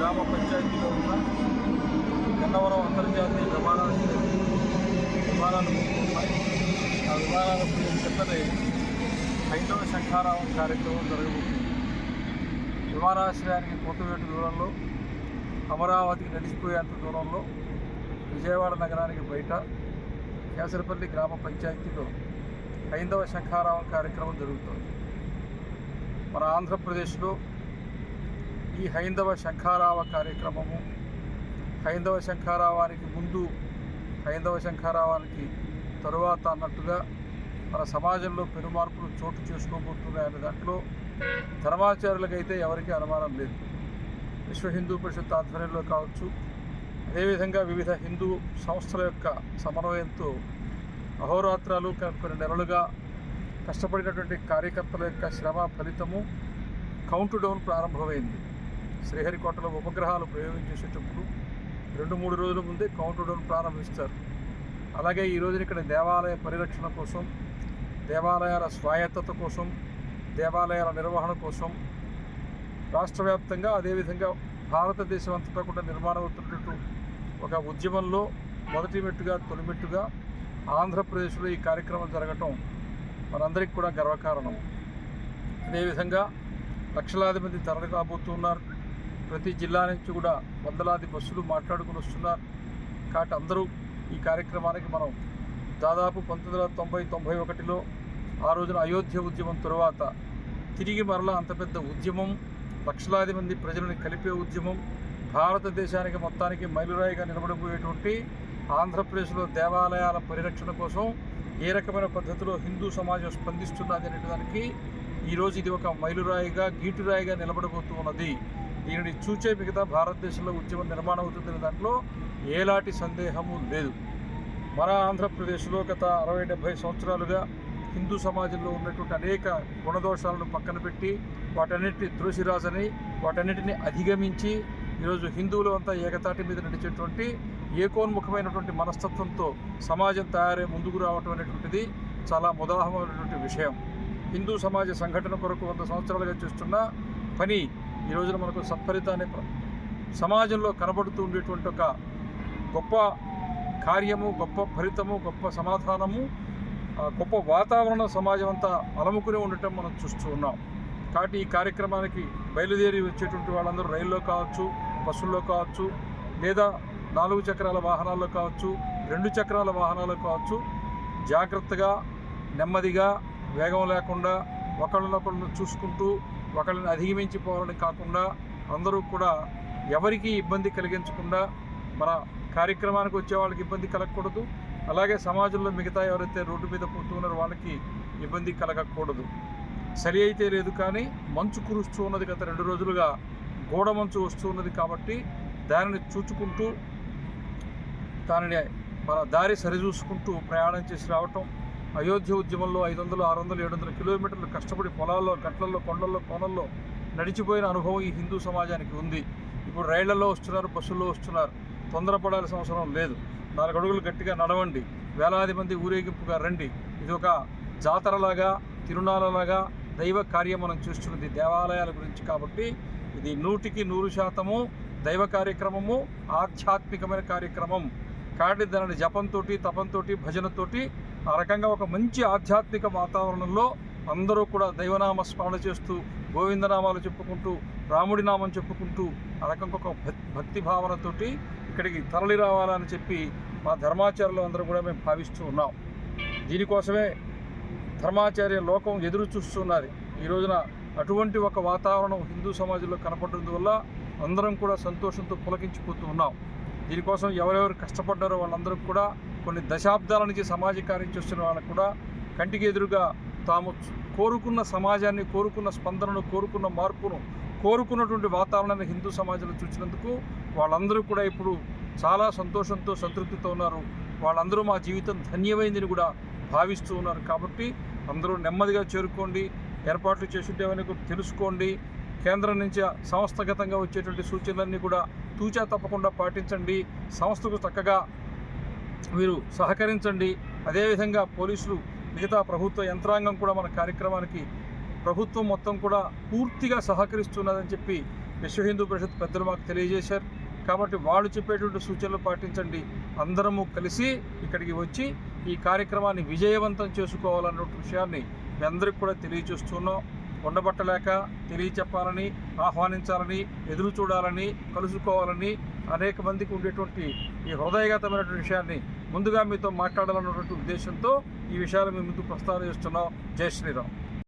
గ్రామ పంచాయతీలో ఉన్న గన్నవరం అంతర్జాతీయ విమానాశ్రయం విమానాలు ఆ విమానాల కిందనే హైందవ శంఖారావం కార్యక్రమం జరగబోతుంది. విమానాశ్రయానికి కొత్తవేటు దూరంలో అమరావతికి నడిచిపోయేంత దూరంలో విజయవాడ నగరానికి బయట కేసరపల్లి గ్రామ పంచాయతీలో హైందవ శంఖారావం కార్యక్రమం జరుగుతుంది. మన ఆంధ్రప్రదేశ్లో ఈ హైందవ శంఖారావ కార్యక్రమము. హైందవ శంఖారావానికి ముందు హైందవ శంఖారావానికి తరువాత అన్నట్టుగా మన సమాజంలో పెనుమార్పులు చోటు చేసుకోబోతున్నాయనే దాంట్లో ధర్మాచార్యులకైతే ఎవరికీ అనుమానం లేదు. విశ్వ హిందూ పరిషత్ ఆధ్వర్యంలో కావచ్చు అదేవిధంగా వివిధ హిందూ సంస్థల యొక్క సమన్వయంతో అహోరాత్రాలు కొన్ని నెలలుగా కష్టపడినటువంటి కార్యకర్తల యొక్క శ్రమ ఫలితము కౌంట్ డౌన్ ప్రారంభమైంది. శ్రీహరికోటలో ఉపగ్రహాలు ప్రయోగం చేసేటప్పుడు రెండు మూడు రోజుల ముందే కౌంట్ డౌన్ ప్రారంభిస్తారు. అలాగే ఈ ఇక్కడ దేవాలయ పరిరక్షణ కోసం దేవాలయాల స్వాయత్తత కోసం దేవాలయాల నిర్వహణ కోసం రాష్ట్ర వ్యాప్తంగా అదేవిధంగా భారతదేశం అంతటా కూడా నిర్మాణం అవుతున్నట్టు ఒక ఉద్యమంలో మొదటి మెట్టుగా తొలి మెట్టుగా ఆంధ్రప్రదేశ్లో ఈ కార్యక్రమం జరగటం మనందరికీ కూడా గర్వకారణం. అదేవిధంగా లక్షలాది మంది తరలి కాబోతున్నారు ప్రతి జిల్లా నుంచి కూడా వందలాది బస్సులు మాట్లాడుకుని వస్తున్నారు. కాబట్టి అందరూ ఈ కార్యక్రమానికి మనం దాదాపు పంతొమ్మిది వందల తొంభై తొంభై ఒకటిలో ఆ రోజున అయోధ్య ఉద్యమం తరువాత తిరిగి మరలా అంత పెద్ద ఉద్యమం లక్షలాది మంది ప్రజలను కలిపే ఉద్యమం భారతదేశానికి మొత్తానికి మైలురాయిగా నిలబడిపోయేటువంటి ఆంధ్రప్రదేశ్లో దేవాలయాల పరిరక్షణ కోసం ఏ రకమైన పద్ధతిలో హిందూ సమాజం స్పందిస్తున్నది అనే దానికి ఈరోజు ఇది ఒక మైలురాయిగా గీటురాయిగా నిలబడబోతున్నది. దీనిని చూచే మిగతా భారతదేశంలో ఉద్యమం నిర్మాణం అవుతుందనే దాంట్లో ఏలాంటి సందేహము లేదు. మన ఆంధ్రప్రదేశ్లో గత అరవై డెబ్భై సంవత్సరాలుగా హిందూ సమాజంలో ఉన్నటువంటి అనేక గుణదోషాలను పక్కన పెట్టి వాటన్నిటిని తులసిరాజని వాటన్నిటిని అధిగమించి ఈరోజు హిందువులు అంతా ఏకతాటి మీద నడిచేటువంటి ఏకోన్ముఖమైనటువంటి మనస్తత్వంతో సమాజం తయారై ముందుకు రావటం అనేటువంటిది చాలా ముదాహమైనటువంటి విషయం. హిందూ సమాజ సంఘటన కొరకు వంద సంవత్సరాలుగా చేస్తున్న పని ఈ రోజున మనకు సత్ఫలితాన్ని సమాజంలో కనబడుతూ ఉండేటువంటి ఒక గొప్ప కార్యము గొప్ప ఫలితము గొప్ప సమాధానము గొప్ప వాతావరణ సమాజం అంతా అలముకుని ఉండటం మనం చూస్తూ ఉన్నాం. కాబట్టి ఈ కార్యక్రమానికి బయలుదేరి వచ్చేటువంటి వాళ్ళందరూ రైల్లో కావచ్చు బస్సుల్లో కావచ్చు లేదా నాలుగు చక్రాల వాహనాల్లో కావచ్చు రెండు చక్రాల వాహనాల్లో కావచ్చు జాగ్రత్తగా నెమ్మదిగా వేగం లేకుండా ఒకళ్ళనొకళ్ళను చూసుకుంటూ ఒకళ్ళని అధిగమించిపోవాలని కాకుండా అందరూ కూడా ఎవరికీ ఇబ్బంది కలిగించకుండా మన కార్యక్రమానికి వచ్చే వాళ్ళకి ఇబ్బంది కలగకూడదు. అలాగే సమాజంలో మిగతా ఎవరైతే రోడ్డు మీద పోతున్నారో వాళ్ళకి ఇబ్బంది కలగకూడదు. సరి అయితే లేదు కానీ మంచు కురుస్తూ ఉన్నది గత రెండు రోజులుగా గోడ మంచు వస్తూ ఉన్నది కాబట్టి దానిని చూచుకుంటూ దానిని మన దారి సరిచూసుకుంటూ ప్రయాణం చేసి రావటం అయోధ్య ఉద్యమంలో ఐదు వందలు ఆరు వందలు ఏడు వందల కిలోమీటర్లు కష్టపడి పొలాల్లో గట్లల్లో కొండల్లో కోనల్లో నడిచిపోయిన అనుభవం ఈ హిందూ సమాజానికి ఉంది. ఇప్పుడు రైళ్ళలో వస్తున్నారు బస్సుల్లో వస్తున్నారు. తొందరపడాల్సిన అవసరం లేదు. నాలుగు అడుగులు గట్టిగా నడవండి. వేలాది మంది ఊరేగింపుగా రండి. ఇది ఒక జాతరలాగా తిరునాళలాగా దైవ కార్యం మనం చూస్తున్నది దేవాలయాల గురించి కాబట్టి ఇది నూటికి నూరు శాతము దైవ కార్యక్రమము ఆధ్యాత్మికమైన కార్యక్రమం. కాబట్టి దానిని జపంతో తపంతో భజనతోటి ఆ రకంగా ఒక మంచి ఆధ్యాత్మిక వాతావరణంలో అందరూ కూడా దైవనామ స్మరణ చేస్తూ గోవిందనామాలు చెప్పుకుంటూ రాముడి నామం చెప్పుకుంటూ ఆ రకంగా ఒక భక్తి భావనతోటి ఇక్కడికి తరలి రావాలని చెప్పి మా ధర్మాచార్యులు అందరూ కూడా మేము భావిస్తూ ఉన్నాం. దీనికోసమే ధర్మాచార్య లోకం ఎదురు చూస్తున్నది. ఈ రోజున అటువంటి ఒక వాతావరణం హిందూ సమాజంలో కనపడడం వల్ల అందరం కూడా సంతోషంతో పులకించిపోతూ ఉన్నాం. దీనికోసం ఎవరెవరు కష్టపడ్డారో వాళ్ళందరూ కూడా కొన్ని దశాబ్దాల నుంచి సమాజ కార్యం చేస్తున్న వాళ్ళకు కూడా కంటికి ఎదురుగా తాము కోరుకున్న సమాజాన్ని కోరుకున్న స్పందనను కోరుకున్న మార్పును కోరుకున్నటువంటి వాతావరణాన్ని హిందూ సమాజంలో చూసినందుకు వాళ్ళందరూ కూడా ఇప్పుడు చాలా సంతోషంతో సంతృప్తితో ఉన్నారు. వాళ్ళందరూ మా జీవితం ధన్యమైందని కూడా భావిస్తూ ఉన్నారు. కాబట్టి అందరూ నెమ్మదిగా చేరుకోండి. ఏర్పాట్లు చేసింటేవని తెలుసుకోండి. కేంద్రం నుంచి సంస్థగతంగా వచ్చేటువంటి సూచనలన్నీ కూడా తూచా తప్పకుండా పాటించండి. సంస్థకు చక్కగా మీరు సహకరించండి. అదేవిధంగా పోలీసులు మిగతా ప్రభుత్వ యంత్రాంగం కూడా మన కార్యక్రమానికి ప్రభుత్వం మొత్తం కూడా పూర్తిగా సహకరిస్తున్నదని చెప్పి విశ్వ హిందూ పరిషత్ పెద్దలు మాకు తెలియజేశారు. కాబట్టి వాళ్ళు చెప్పేటువంటి సూచనలు పాటించండి. అందరము కలిసి ఇక్కడికి వచ్చి ఈ కార్యక్రమాన్ని విజయవంతం చేసుకోవాలన్న విషయాన్ని మీ అందరికి కూడా తెలియజేస్తున్నాం. ఉండబట్టలేక తెలియచెప్పాలని ఆహ్వానించాలని ఎదురు చూడాలని కలుసుకోవాలని అనేక మందికి ఉండేటువంటి ఈ హృదయగతమైనటువంటి విషయాన్ని ముందుగా మీతో మాట్లాడాలన్నటువంటి ఉద్దేశంతో ఈ విషయాలు మేము ముందు ప్రస్తావన చేస్తున్నాం జై శ్రీరామ్.